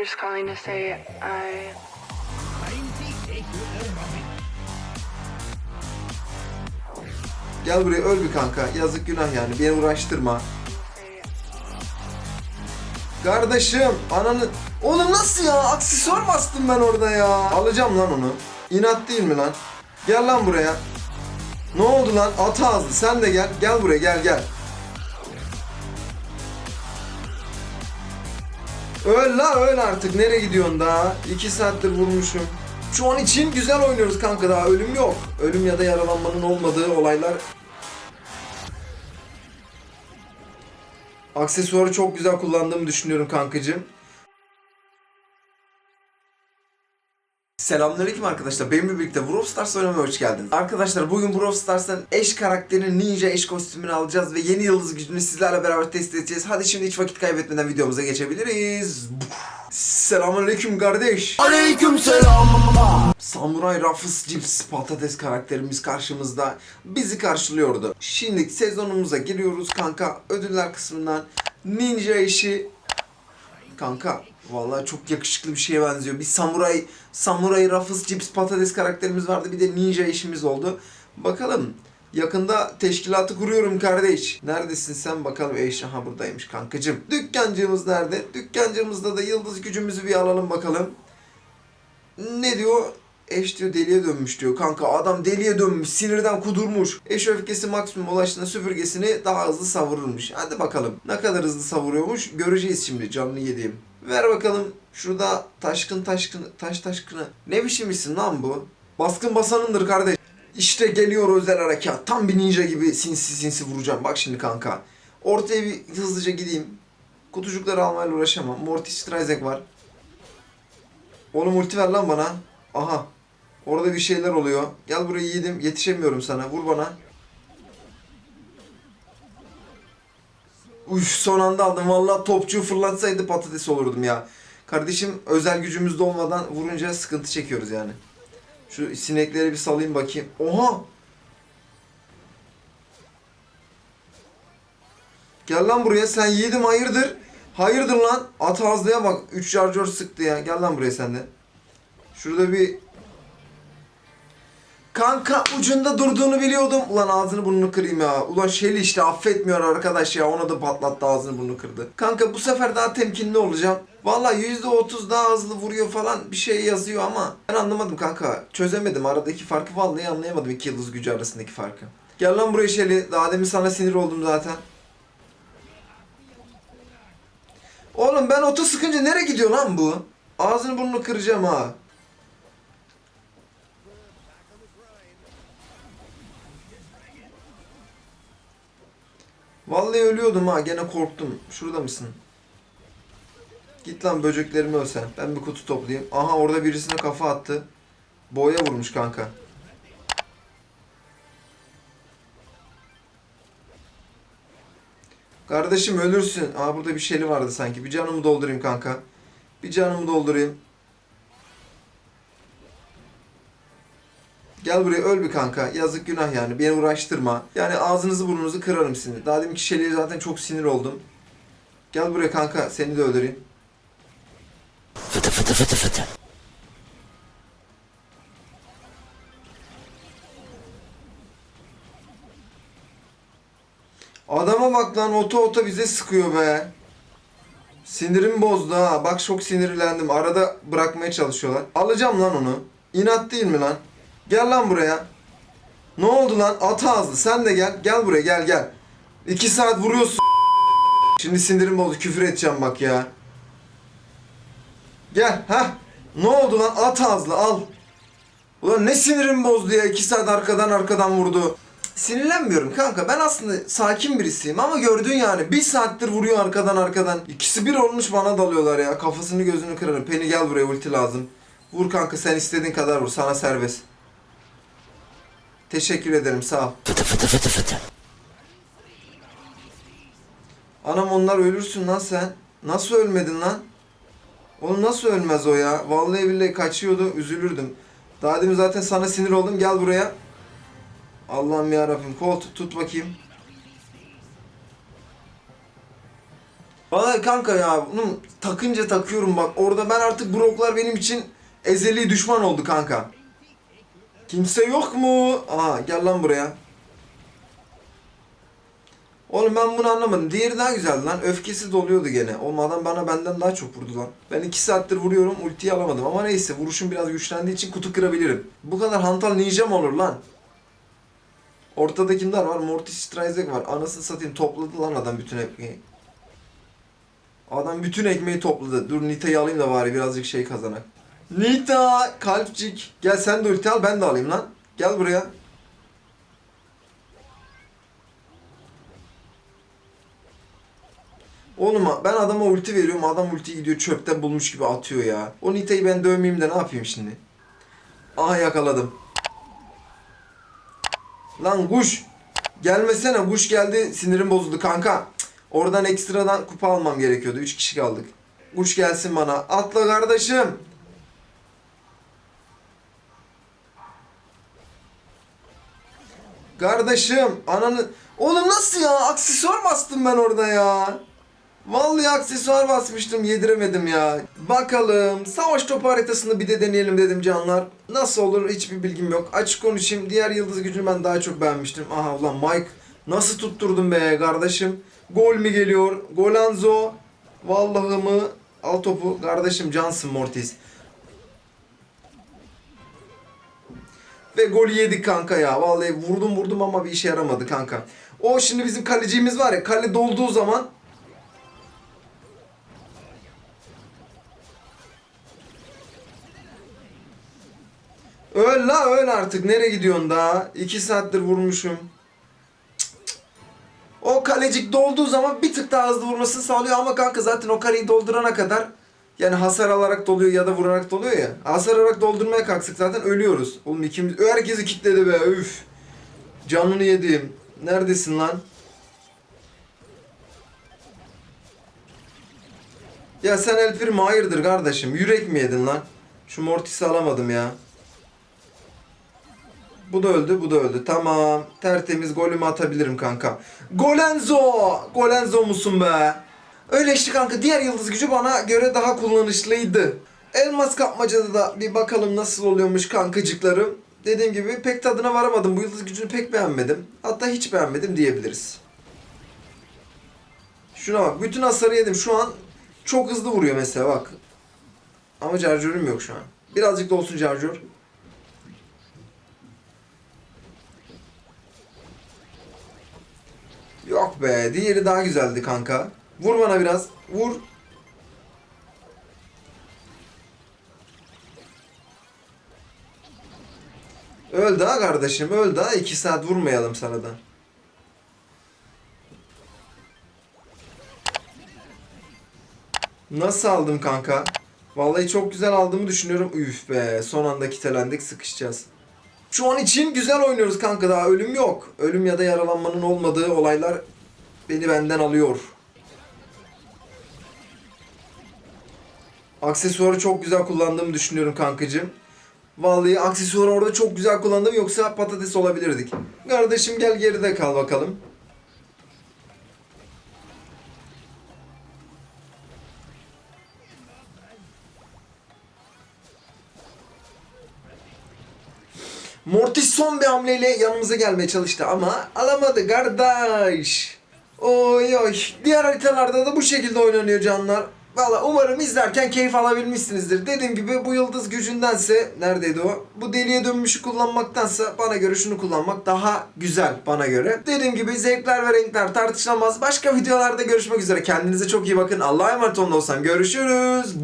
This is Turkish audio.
Just calling to say I Gel buraya öl bir kanka. Yazık günah yani. Beni uğraştırma. Kardeşim ananı... Oğlum nasıl ya? Aksesuar bastım ben orada ya. Alacağım lan onu. İnat değil mi lan? Gel lan buraya. Ne oldu lan? At ağzı. Sen de gel. Gel buraya gel gel. Öl la öl artık. Nereye gidiyorsun daha? İki saattir vurmuşum. Şu an için güzel oynuyoruz kanka daha ölüm yok. Ölüm ya da yaralanmanın olmadığı olaylar Aksesuarı çok güzel kullandığımı düşünüyorum kankacığım. Selamünaleyküm arkadaşlar. Benimle birlikte Brawl Stars oynamaya hoş geldiniz. Arkadaşlar bugün Brawl Stars'tan eş karakterin ninja eş kostümünü alacağız ve yeni yıldız gücünü sizlerle beraber test edeceğiz. Hadi şimdi hiç vakit kaybetmeden videomuza geçebiliriz. Selamünaleyküm kardeş. Aleyküm selam. Samuray Rafız Cips patates karakterimiz karşımızda bizi karşılıyordu. Şimdi sezonumuza giriyoruz kanka. Ödüller kısmından ninja işi Kanka vallahi çok yakışıklı bir şeye benziyor. Bir samuray samuray Rafız Cips patates karakterimiz vardı. Bir de ninja işimiz oldu. Bakalım Yakında teşkilatı kuruyorum kardeş. Neredesin sen bakalım. Eş aha buradaymış kankacım. Dükkancığımız nerede? Dükkancığımızda da yıldız gücümüzü bir alalım bakalım. Ne diyor? Eş diyor deliye dönmüş diyor. Kanka adam deliye dönmüş. Sinirden kudurmuş. Eş öfkesi maksimum ulaştığında süpürgesini daha hızlı savururmuş. Hadi bakalım. Ne kadar hızlı savuruyormuş göreceğiz şimdi canını yediğim. Ver bakalım. Şurada taşkın taşkın taş taşkını. Ne biçim isim lan bu? Baskın basanındır kardeş. İşte geliyor özel harekat. Tam bir ninja gibi sinsi sinsi vuracağım. Bak şimdi kanka. Ortaya bir hızlıca gideyim. Kutucukları almayla uğraşamam. Mortis Streisand var. Oğlum ulti ver lan bana. Aha. Orada bir şeyler oluyor. Gel buraya yiğidim. Yetişemiyorum sana. Vur bana. Uf son anda aldım. Vallahi topçuyu fırlatsaydı patates olurdum ya. Kardeşim özel gücümüzde olmadan vurunca sıkıntı çekiyoruz yani. Şu sinekleri bir salayım bakayım. Oha! Gel lan buraya sen yiğidim hayırdır? Hayırdır lan? At ağızlıya bak. 3 şarjör sıktı ya. Gel lan buraya sen de. Şurada bir... Kanka ucunda durduğunu biliyordum. Ulan ağzını burnunu kırayım ya. Ulan Shelly işte affetmiyor arkadaş ya. Ona da patlattı ağzını burnunu kırdı. Kanka bu sefer daha temkinli olacağım. Valla %30 daha hızlı vuruyor falan bir şey yazıyor ama ben anlamadım kanka. Çözemedim aradaki farkı vallahi anlayamadım iki yıldız gücü arasındaki farkı. Gel lan buraya Shelly. Daha demin sana sinir oldum zaten. Oğlum ben oto sıkınca nereye gidiyor lan bu? Ağzını burnunu kıracağım ha. Vallahi ölüyordum ha gene korktum. Şurada mısın? Git lan böceklerimi ölsen. Ben bir kutu toplayayım. Aha orada birisine kafa attı. Boya vurmuş kanka. Kardeşim ölürsün. Aa burada bir şeyli vardı sanki. Bir canımı doldurayım kanka. Bir canımı doldurayım. Gel buraya öl bir kanka. Yazık günah yani. Beni uğraştırma. Yani ağzınızı burnunuzu kırarım şimdi. Daha demin kişiliğe zaten çok sinir oldum. Gel buraya kanka. Seni de öldüreyim. Fıtı fıtı fıtı fıtı. Adama bak lan oto oto bize sıkıyor be. Sinirim bozdu ha. Bak çok sinirlendim. Arada bırakmaya çalışıyorlar. Alacağım lan onu. İnat değil mi lan? Gel lan buraya. Ne oldu lan? At ağzı. Sen de gel. Gel buraya gel gel. İki saat vuruyorsun. Şimdi sinirim bozdu. Küfür edeceğim bak ya. Gel. ha. Ne oldu lan? At ağızlı al. Ulan ne sinirim bozdu ya. İki saat arkadan arkadan vurdu. Sinirlenmiyorum kanka. Ben aslında sakin birisiyim ama gördün yani. Bir saattir vuruyor arkadan arkadan. İkisi bir olmuş bana dalıyorlar ya. Kafasını gözünü kırarım. Penny gel buraya ulti lazım. Vur kanka sen istediğin kadar vur. Sana serbest. Teşekkür ederim sağ ol. Fıtı fıtı fıtı fıtı. Anam onlar ölürsün lan sen. Nasıl ölmedin lan? Oğlum nasıl ölmez o ya? Vallahi billahi kaçıyordu üzülürdüm. Daha demin zaten sana sinir oldum. Gel buraya. Allah'ım ya Rabbim. Kol tut, tut bakayım. Vallahi kanka ya bunu takınca takıyorum bak. Orada ben artık Brock'lar benim için ezeli düşman oldu kanka. Kimse yok mu? Aha gel lan buraya. Oğlum ben bunu anlamadım. Diğeri daha güzeldi lan. Öfkesi doluyordu gene. Oğlum adam bana benden daha çok vurdu lan. Ben iki saattir vuruyorum ultiyi alamadım. Ama neyse vuruşum biraz güçlendiği için kutu kırabilirim. Bu kadar hantal ninja mı olur lan? Ortada var? Mortis Streisand var. Anasını satayım topladı lan adam bütün ekmeği. Adam bütün ekmeği topladı. Dur Nita'yı alayım da bari birazcık şey kazanak. Nita! Kalpcik. Gel sen de ulti al ben de alayım lan. Gel buraya. Oğlum ben adama ulti veriyorum. Adam ulti gidiyor çöpten bulmuş gibi atıyor ya. O Nita'yı ben dövmeyeyim de ne yapayım şimdi? Aha yakaladım. Lan kuş. Gelmesene kuş geldi sinirim bozuldu kanka. Oradan ekstradan kupa almam gerekiyordu. 3 kişi kaldık. Kuş gelsin bana. Atla kardeşim. Kardeşim ananı... Oğlum nasıl ya? Aksesuar bastım ben orada ya. Vallahi aksesuar basmıştım yediremedim ya. Bakalım savaş topu haritasını bir de deneyelim dedim canlar. Nasıl olur hiçbir bilgim yok. Açık konuşayım diğer yıldız gücünü ben daha çok beğenmiştim. Aha ulan Mike nasıl tutturdun be kardeşim. Gol mü geliyor? Golanzo. Vallahi mı? Al topu kardeşim Johnson Mortis. Ve golü yedik kanka ya. Vallahi vurdum vurdum ama bir işe yaramadı kanka. O şimdi bizim kalecimiz var ya kale dolduğu zaman Öl la öl artık. Nereye gidiyorsun daha? İki saattir vurmuşum. O kalecik dolduğu zaman bir tık daha hızlı vurmasını sağlıyor ama kanka zaten o kaleyi doldurana kadar yani hasar alarak doluyor ya da vurarak doluyor ya. Hasar alarak doldurmaya kalksak zaten ölüyoruz. Oğlum ikimiz herkesi kitledi be üf. Canını yedim. Neredesin lan? Ya sen El Primo kardeşim? Yürek mi yedin lan? Şu Mortis'i alamadım ya. Bu da öldü, bu da öldü. Tamam. Tertemiz golümü atabilirim kanka. Golenzo! Golenzo musun be? Öyle işte kanka. Diğer yıldız gücü bana göre daha kullanışlıydı. Elmas kapmacada da bir bakalım nasıl oluyormuş kankacıklarım. Dediğim gibi pek tadına varamadım. Bu yıldız gücünü pek beğenmedim. Hatta hiç beğenmedim diyebiliriz. Şuna bak. Bütün hasarı yedim. Şu an çok hızlı vuruyor mesela bak. Ama charger'ım yok şu an. Birazcık da olsun charger. Yok be. Diğeri daha güzeldi kanka. Vur bana biraz. Vur. Öl daha kardeşim. Öl daha. iki saat vurmayalım sana da. Nasıl aldım kanka? Vallahi çok güzel aldığımı düşünüyorum. Üf be. Son anda kitelendik. Sıkışacağız. Şu an için güzel oynuyoruz kanka daha ölüm yok. Ölüm ya da yaralanmanın olmadığı olaylar beni benden alıyor. Aksesuarı çok güzel kullandığımı düşünüyorum kankacığım. Vallahi aksesuarı orada çok güzel kullandım yoksa patates olabilirdik. Kardeşim gel geride kal bakalım. Mortis son bir hamleyle yanımıza gelmeye çalıştı ama alamadı kardeş. Oy oy. Diğer haritalarda da bu şekilde oynanıyor canlar. Valla umarım izlerken keyif alabilmişsinizdir. Dediğim gibi bu yıldız gücündense neredeydi o? Bu deliye dönmüşü kullanmaktansa bana göre şunu kullanmak daha güzel bana göre. Dediğim gibi zevkler ve renkler tartışılamaz. Başka videolarda görüşmek üzere. Kendinize çok iyi bakın. Allah'a emanet olun olsam görüşürüz.